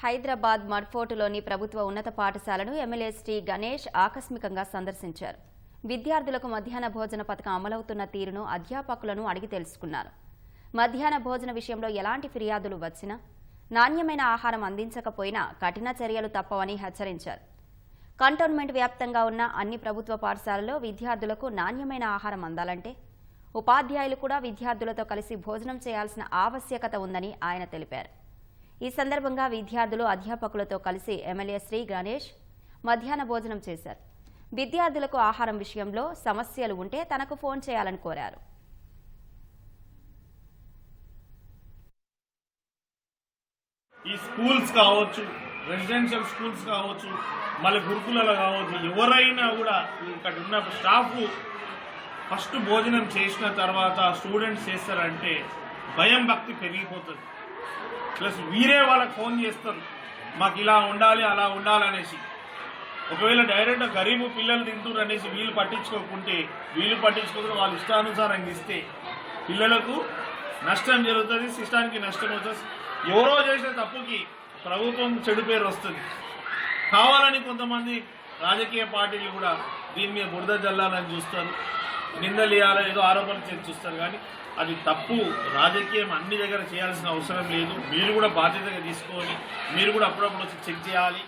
హైదరాబాద్ మర్ఫోర్టులోని ప్రభుత్వ ఉన్నత పాఠశాలను ఎమ్మెల్యే శ్రీ గణేష్ ఆకస్మికంగా సందర్శించారు. విద్యార్థులకు మధ్యాహ్న భోజన పథకం అమలవుతున్న తీరును అధ్యాపకులను అడిగి తెలుసుకున్నారు. మధ్యాహ్న భోజన విషయంలో ఎలాంటి ఫిర్యాదులు వచ్చినా నాణ్యమైన ఆహారం అందించకపోయినా కఠిన చర్యలు తప్పవని హెచ్చరించారు. కంటోన్మెంట్ వ్యాప్తంగా ఉన్న అన్ని ప్రభుత్వ పాఠశాలలో విద్యార్థులకు నాణ్యమైన ఆహారం అందాలంటే ఉపాధ్యాయులు కూడా విద్యార్థులతో కలిసి భోజనం చేయాల్సిన ఆవశ్యకత ఉందని ఆయన తెలిపారు. ఈ సందర్భంగా విద్యార్థులు అధ్యాపకులతో కలిసి ఎమ్మెల్యే శ్రీ గణేష్ మధ్యాహ్న భోజనం చేశారు. విద్యార్థులకు ఆహారం విషయంలో సమస్యలు ఉంటే తనకు ఫోన్ చేయాలని కోరారు. ఈ స్కూల్స్ కావచ్చు రెసిడెన్షియల్ స్కూల్స్ కావచ్చు మళ్ళీ గురుకులలో కావచ్చు ఎవరైనా కూడా ఇక్కడ ఉన్న స్టాఫ్ ఫస్ట్ భోజనం చేసిన తర్వాత స్టూడెంట్స్ చేస్తారంటే భయం భక్తి పెరిగిపోతుంది. ప్లస్ వీరే వాళ్ళకి ఫోన్ చేస్తారు మాకు ఇలా ఉండాలి అలా ఉండాలనేసి ఒకవేళ డైరెక్ట్ గరీబు పిల్లలు తింటున్నారు అనేసి వీళ్ళు పట్టించుకోకుంటే వీళ్ళు పట్టించుకోకుండా వాళ్ళ ఇష్టానుసారంగా ఇస్తే పిల్లలకు నష్టం జరుగుతుంది సిస్టానికి నష్టం అవుతుంది. ఎవరో చేసే తప్పుకి ప్రభుత్వం చెడు పేరు వస్తుంది. కావాలని కొంతమంది రాజకీయ పార్టీలు కూడా దీని మీద బురద జల్లాలని చూస్తారు. నిందలేయాలి ఏదో ఆరోపణలు చేసి చూస్తారు కానీ అది తప్పు. రాజకీయం అన్ని దగ్గర చేయాల్సిన అవసరం లేదు. మీరు కూడా బాధ్యతగా తీసుకొని మీరు కూడా అప్పుడప్పుడు వచ్చి చెక్ చేయాలి.